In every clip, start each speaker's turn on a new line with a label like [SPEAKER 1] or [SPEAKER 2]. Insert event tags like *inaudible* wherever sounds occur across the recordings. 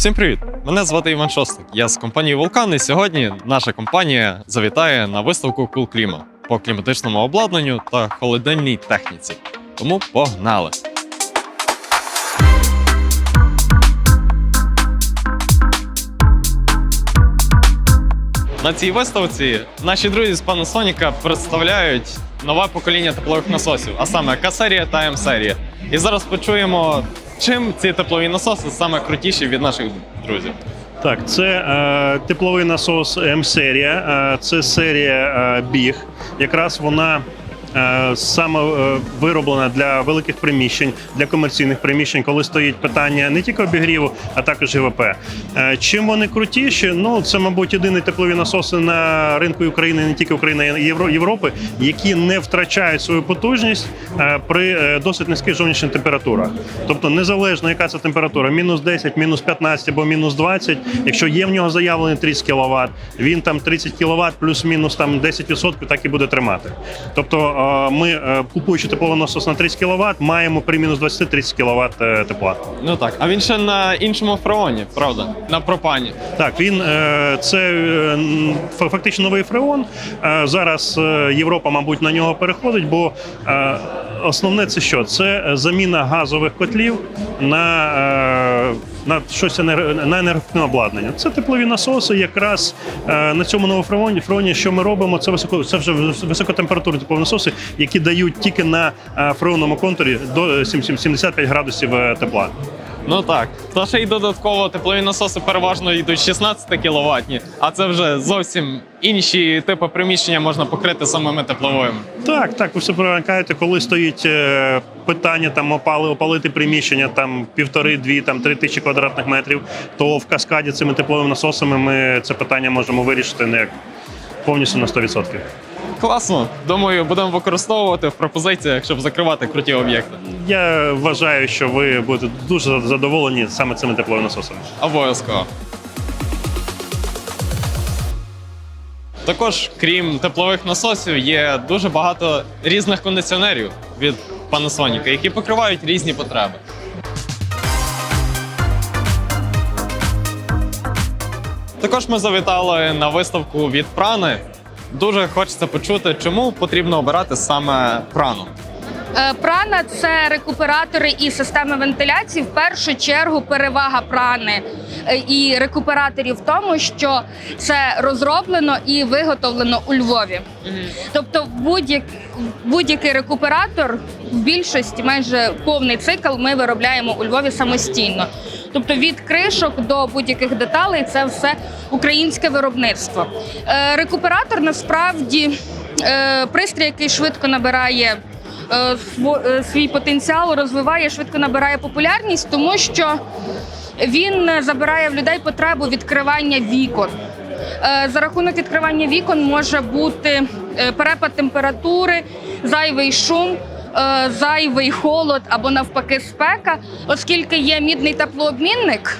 [SPEAKER 1] Всім привіт! Мене звати Іван Шостик. Я з компанії Вулкан, і сьогодні наша компанія завітає на виставку Cool Klima по кліматичному обладнанню та холодильній техніці. Тому погнали! На цій виставці наші друзі з Panasonic представляють нове покоління теплових насосів, а саме К-серія та М-серія. І зараз почуємо, чим ці теплові насоси саме крутіші від наших друзів.
[SPEAKER 2] Так, це е, тепловий насос М-серія, е, це серія е, біг. Якраз вона саме е, вироблена для великих приміщень, для комерційних приміщень, коли стоїть питання не тільки обігріву, а також ГВП. Е, чим вони крутіші? Ну, це, мабуть, єдині теплові насоси на ринку України, не тільки України, а Європи, які не втрачають свою потужність е, при е, досить низьких зовнішніх температурах. Тобто, незалежно яка це температура, мінус 10, мінус 15 або мінус 20, якщо є в нього заявлений 30 кВт, він там 30 кВт плюс-мінус там 10% так і буде тримати. Тобто е, ми, е, купуючи теплонасос насос на 30 кВт, маємо при мінус 20 30 кВт е, тепла.
[SPEAKER 1] Ну так, а він ще на іншому фреоні, правда? На пропані.
[SPEAKER 2] Так, він е, це фактично новий фреон. Зараз Європа, мабуть, на нього переходить, бо основне це що? Це заміна газових котлів на, е, на щось на енергетичне обладнання. Це теплові насоси. Якраз е, на цьому новому фреоні, що ми робимо, це високо, це вже високотемпературні теплові насоси, які дають тільки на е, фреонному контурі до 7- 75 градусів е, тепла.
[SPEAKER 1] Ну так. Та ще й додатково теплові насоси переважно йдуть 16 кВт, а це вже зовсім інші типи приміщення можна покрити самими тепловими.
[SPEAKER 2] Так, так, ви все правильно коли стоїть е, питання там опали, опалити приміщення там півтори-дві, там три тисячі квадратних метрів, то в каскаді цими тепловими насосами ми це питання можемо вирішити не як повністю на 100%.
[SPEAKER 1] Класно. Думаю, будемо використовувати в пропозиціях, щоб закривати круті об'єкти.
[SPEAKER 2] Я вважаю, що ви будете дуже задоволені саме цими тепловими насосами.
[SPEAKER 1] Обов'язково. Також, крім теплових насосів, є дуже багато різних кондиціонерів від Panasonic, які покривають різні потреби. Також ми завітали на виставку від Прани. Дуже хочеться почути, чому потрібно обирати саме прану.
[SPEAKER 3] Е, Прана це рекуператори і системи вентиляції. В першу чергу перевага прани і рекуператорів в тому, що це розроблено і виготовлено у Львові. Тобто, будь-як- будь-який рекуператор в більшості, майже повний цикл, ми виробляємо у Львові самостійно. Тобто від кришок до будь-яких деталей це все українське виробництво. Е, Рекуператор насправді е, пристрій, який швидко набирає е, е, свій потенціал, розвиває, швидко набирає популярність, тому що він е, забирає в людей потребу відкривання вікон. Е, За рахунок відкривання вікон може бути е, перепад температури, зайвий шум. Зайвий холод або навпаки спека, оскільки є мідний теплообмінник,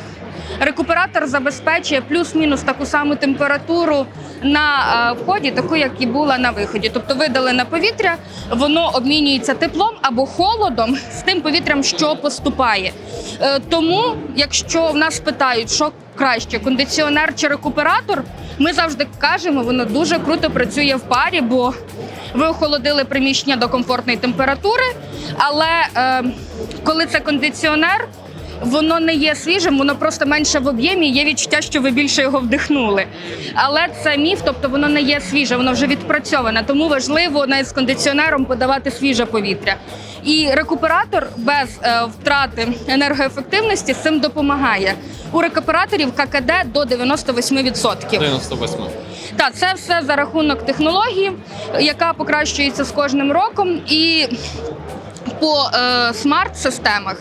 [SPEAKER 3] рекуператор забезпечує плюс-мінус таку саму температуру на е, вході, таку як і була на виході. Тобто видалене повітря, воно обмінюється теплом або холодом *laughs* з тим повітрям, що поступає. Е, Тому, якщо в нас питають, що краще, кондиціонер чи рекуператор, ми завжди кажемо, воно дуже круто працює в парі, бо ви охолодили приміщення до комфортної температури, але е, коли це кондиціонер, воно не є свіжим, воно просто менше в об'ємі. Є відчуття, що ви більше його вдихнули. Але це міф, тобто воно не є свіже, воно вже відпрацьоване. Тому важливо навіть з кондиціонером подавати свіже повітря. І рекуператор без е, втрати енергоефективності цим допомагає. У рекуператорів ККД до 98%.
[SPEAKER 1] 98.
[SPEAKER 3] Так, це все за рахунок технології, яка покращується з кожним роком. І по е, смарт-системах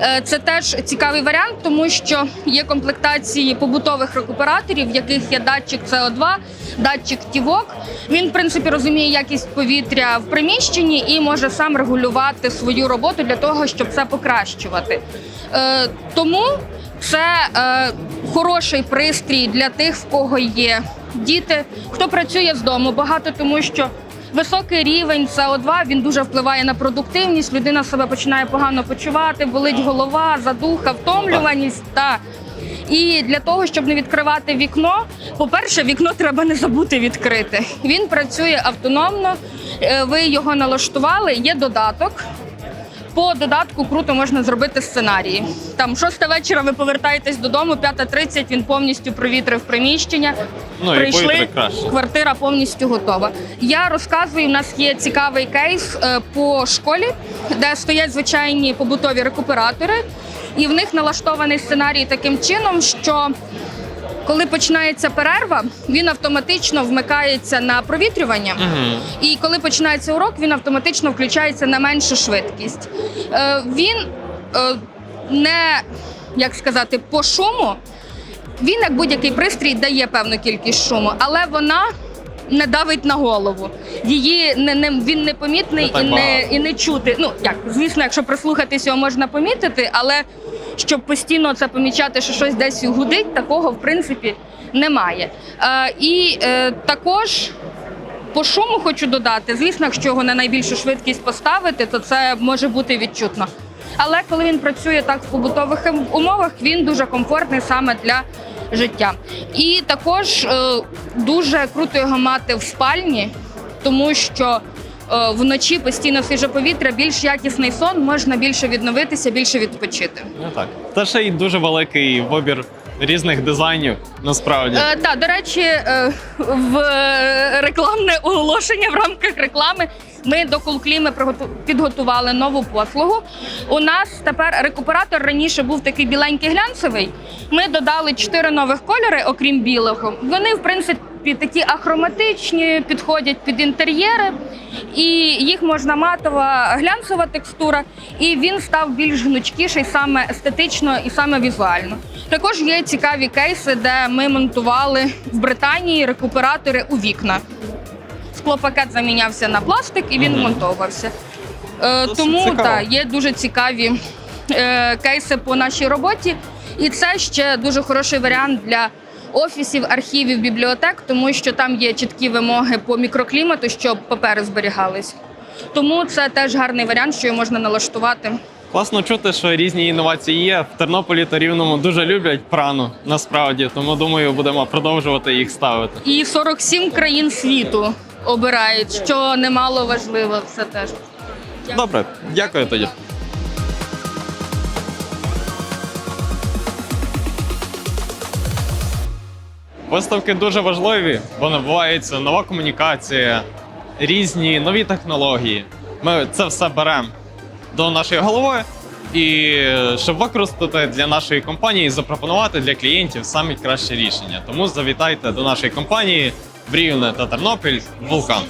[SPEAKER 3] е, це теж цікавий варіант, тому що є комплектації побутових рекуператорів, в яких є датчик СО2, датчик тівок. Він, в принципі, розуміє якість повітря в приміщенні і може сам регулювати свою роботу для того, щоб це покращувати. Е, тому це е, хороший пристрій для тих, в кого є діти, хто працює з дому багато, тому що високий рівень СО2 він дуже впливає на продуктивність. Людина себе починає погано почувати, болить голова, задуха, втомлюваність та І для того, щоб не відкривати вікно, по-перше, вікно треба не забути відкрити. Він працює автономно, е, ви його налаштували, є додаток. По додатку круто можна зробити сценарії. Там шоста вечора ви повертаєтесь додому, 5.30 він повністю провітрив приміщення.
[SPEAKER 1] Ну,
[SPEAKER 3] Прийшли, квартира повністю готова. Я розказую, у нас є цікавий кейс е, по школі, де стоять звичайні побутові рекуператори, і в них налаштований сценарій таким чином, що коли починається перерва, він автоматично вмикається на провітрювання.
[SPEAKER 1] Мгм.
[SPEAKER 3] І коли починається урок, він автоматично включається на меншу швидкість. Е, він е, не як сказати, по шуму. Він, як будь-який пристрій, дає певну кількість шуму, але вона не давить на голову. Її не, не він не помітний
[SPEAKER 1] Не так
[SPEAKER 3] і не,
[SPEAKER 1] багато.
[SPEAKER 3] і не чути. Ну як звісно, якщо прислухатись, його можна помітити, але щоб постійно це помічати, що щось десь гудить, такого в принципі немає. Е, і е, також по шуму хочу додати. Звісно, якщо його на найбільшу швидкість поставити, то це може бути відчутно. Але коли він працює так в побутових ем- умовах, він дуже комфортний саме для життя. І також е, дуже круто його мати в спальні, тому що вночі постійно свіже повітря, більш якісний сон, можна більше відновитися, більше відпочити.
[SPEAKER 1] Ну так. Та ще й дуже великий вибір різних дизайнів, насправді.
[SPEAKER 3] Е, да, до речі, е, в е, рекламне оголошення в рамках реклами ми до Кулкліми підготували нову послугу. У нас тепер рекуператор раніше був такий біленький глянцевий. Ми додали чотири нових кольори, окрім білого. Вони, в принципі, такі ахроматичні, підходять під інтер'єри, і їх можна матова глянцева текстура, і він став більш гнучкіший саме естетично і саме візуально. Також є цікаві кейси, де ми монтували в Британії рекуператори у вікна. Склопакет замінявся на пластик і він
[SPEAKER 1] Мгм.
[SPEAKER 3] монтовувався. Е, тому та, є дуже цікаві е, кейси по нашій роботі. І це ще дуже хороший варіант для офісів, архівів, бібліотек, тому що там є чіткі вимоги по мікроклімату, щоб папери зберігались. Тому це теж гарний варіант, що його можна налаштувати.
[SPEAKER 1] Класно чути, що різні інновації є. В Тернополі та Рівному дуже люблять прану, насправді. Тому думаю, будемо продовжувати їх ставити.
[SPEAKER 3] І 47 країн світу обирають, що немало важливо. Це теж.
[SPEAKER 1] Добре, дякую тоді. Виставки дуже важливі, бо набувається нова комунікація, різні нові технології. Ми це все беремо до нашої голови, і щоб використати для нашої компанії і запропонувати для клієнтів самі кращі рішення. Тому завітайте до нашої компанії в Рівне та Тернопіль Вулкан.